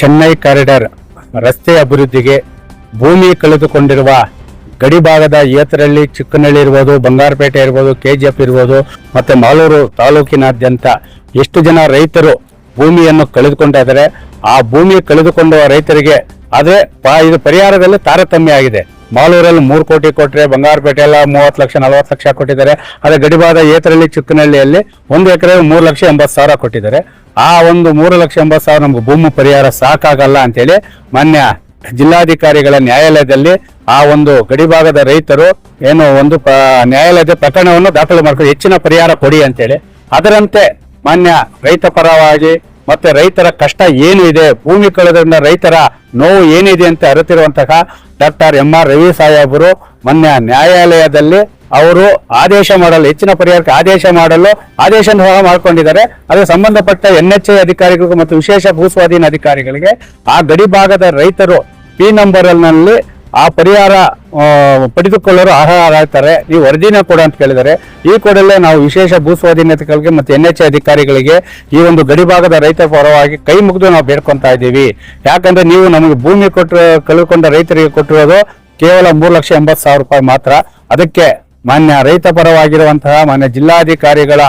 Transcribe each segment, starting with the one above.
Chennai corridor ರಸ್ತೆ ಅಭಿವೃದ್ಧಿಗೆ ಭೂಮಿ ಕಳೆದುಕೊಂಡಿರುವ ಗಡಿಭಾಗದ ಏತರಳ್ಳಿ ಚಿಕ್ಕನಹಳ್ಳಿ ಇರ್ಬೋದು, ಬಂಗಾರಪೇಟೆ ಇರ್ಬೋದು ಕೆ ಜಿ ಎಫ್ ಇರ್ಬೋದು, ಮತ್ತೆ ಮಾಲೂರು ತಾಲೂಕಿನಾದ್ಯಂತ ಎಷ್ಟು ಜನ ರೈತರು ಭೂಮಿಯನ್ನು ಕಳೆದುಕೊಂಡಿದ್ದಾರೆ ಆ ಭೂಮಿ ಕಳೆದುಕೊಂಡ ರೈತರಿಗೆ ಆದರೆ ಇದು ಪರಿಹಾರದಲ್ಲಿ ತಾರತಮ್ಯ ಆಗಿದೆ. ಮಾಲೂರಲ್ಲಿ ಮೂರು ಕೋಟಿ ಕೊಟ್ಟರೆ ಬಂಗಾರಪೇಟೆ ಎಲ್ಲ ಮೂವತ್ತು ಲಕ್ಷ, ನಲವತ್ತು ಲಕ್ಷ ಕೊಟ್ಟಿದ್ದಾರೆ. ಅದೇ ಗಡಿಭಾಗದ ಏತರಳ್ಳಿ ಚಿಕ್ಕನಹಳ್ಳಿಯಲ್ಲಿ ಒಂದು ಎಕರೆ ಮೂರು ಲಕ್ಷ ಎಂಬತ್ತು ಸಾವಿರ ಕೊಟ್ಟಿದ್ದಾರೆ. ಆ ಒಂದು ಮೂರು ಲಕ್ಷ ಎಂಬತ್ತು ಸಾವಿರ ನಮ್ಗೆ ಭೂಮಿ ಪರಿಹಾರ ಸಾಕಾಗಲ್ಲ ಅಂತೇಳಿ ಮಾನ್ಯ ಜಿಲ್ಲಾಧಿಕಾರಿಗಳ ನ್ಯಾಯಾಲಯದಲ್ಲಿ ಆ ಒಂದು ಗಡಿಭಾಗದ ರೈತರು ಏನು ಒಂದು ನ್ಯಾಯಾಲಯದ ಪ್ರಕರಣವನ್ನು ದಾಖಲು ಮಾಡ್ಕೊಂಡು ಹೆಚ್ಚಿನ ಪರಿಹಾರ ಕೊಡಿ ಅಂತೇಳಿ. ಅದರಂತೆ ಮಾನ್ಯ ರೈತ ಪರವಾಗಿ ಮತ್ತೆ ರೈತರ ಕಷ್ಟ ಏನು ಇದೆ, ಭೂಮಿ ಕಳೆದ್ರಿಂದ ರೈತರ ನೋವು ಏನಿದೆ ಅಂತ ಅರಿತಿರುವಂತಹ ಡಾಕ್ಟರ್ ಎಂ ಆರ್ ರವಿ ಸಾಹೇಬರು ಮೊನ್ನೆ ನ್ಯಾಯಾಲಯದಲ್ಲಿ ಅವರು ಆದೇಶ ಮಾಡಲು, ಹೆಚ್ಚಿನ ಪರಿಹಾರಕ್ಕೆ ಆದೇಶ ಮಾಡಲು ಆದೇಶ ಮಾಡಿಕೊಂಡಿದ್ದಾರೆ. ಅದಕ್ಕೆ ಸಂಬಂಧಪಟ್ಟ ಎನ್ ಎಚ್ ಐ ಅಧಿಕಾರಿಗಳಿಗೂ ಮತ್ತು ವಿಶೇಷ ಭೂಸ್ವಾಧೀನ ಅಧಿಕಾರಿಗಳಿಗೆ ಆ ಗಡಿ ಭಾಗದ ರೈತರು ಪಿ ನಂಬರ್ನಲ್ಲಿ ಆ ಪರಿಹಾರ ಪಡೆದುಕೊಳ್ಳಲು ಅರ್ಹರಾಗ್ತಾರೆ. ನೀವು ವರದಿನ ಕೊಡು ಅಂತ ಕೇಳಿದರೆ, ಈ ಕೂಡಲೇ ನಾವು ವಿಶೇಷ ಭೂಸ್ವಾಧೀನತೆಗಳಿಗೆ ಮತ್ತು ಎನ್ ಎಚ್ ಅಧಿಕಾರಿಗಳಿಗೆ ಈ ಒಂದು ಗಡಿಭಾಗದ ರೈತರ ಪರವಾಗಿ ಕೈ ಮುಗಿದು ನಾವು ಬೇಡ್ಕೊತಾ ಇದ್ದೀವಿ. ಯಾಕಂದ್ರೆ ನೀವು ನಮಗೆ ಭೂಮಿ ಕೊಟ್ಟು ಕಳೆದುಕೊಂಡ ರೈತರಿಗೆ ಕೊಟ್ಟಿರೋದು ಕೇವಲ ಮೂರು ಲಕ್ಷ ಎಂಬತ್ತು ಸಾವಿರ ರೂಪಾಯಿ ಮಾತ್ರ. ಅದಕ್ಕೆ ಮಾನ್ಯ ರೈತ ಪರವಾಗಿರುವಂತಹ, ಮಾನ್ಯ ಜಿಲ್ಲಾಧಿಕಾರಿಗಳ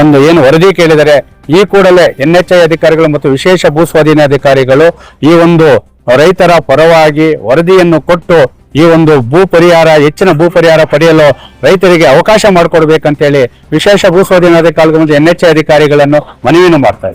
ಒಂದು ಏನು ವರದಿ ಕೇಳಿದರೆ, ಈ ಕೂಡಲೇ ಎನ್ ಎಚ್ ಐ ಅಧಿಕಾರಿಗಳು ಮತ್ತು ವಿಶೇಷ ಭೂಸ್ವಾಧೀನ ಅಧಿಕಾರಿಗಳು ಈ ಒಂದು ರೈತರ ಪರವಾಗಿ ವರದಿಯನ್ನು ಕೊಟ್ಟು ಈ ಒಂದು ಭೂ ಪರಿಹಾರ ಹೆಚ್ಚಿನ ಭೂ ಪರಿಹಾರ ಪಡೆಯಲು ರೈತರಿಗೆ ಅವಕಾಶ ಮಾಡಿಕೊಡ್ಬೇಕಂತೇಳಿ ವಿಶೇಷ ಭೂಸ್ವಾಧೀನ ಅಧಿಕಾರಿಗಳು ಮತ್ತು ಎನ್ ಎಚ್ ಐ ಅಧಿಕಾರಿಗಳನ್ನು ಮನವಿಯನ್ನು ಮಾಡ್ತಾ